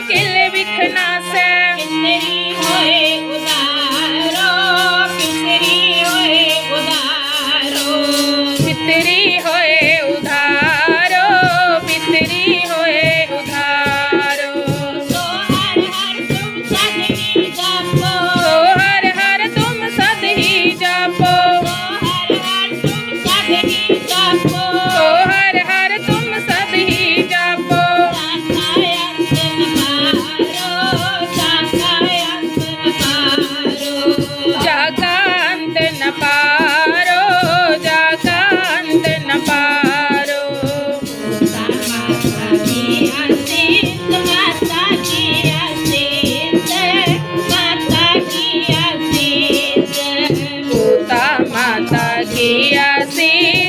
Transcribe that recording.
ਕਿਲ ਵਿਖਣਾ ਸੈ। ਕਿੰਦਰੀ ਹੋਏ। see.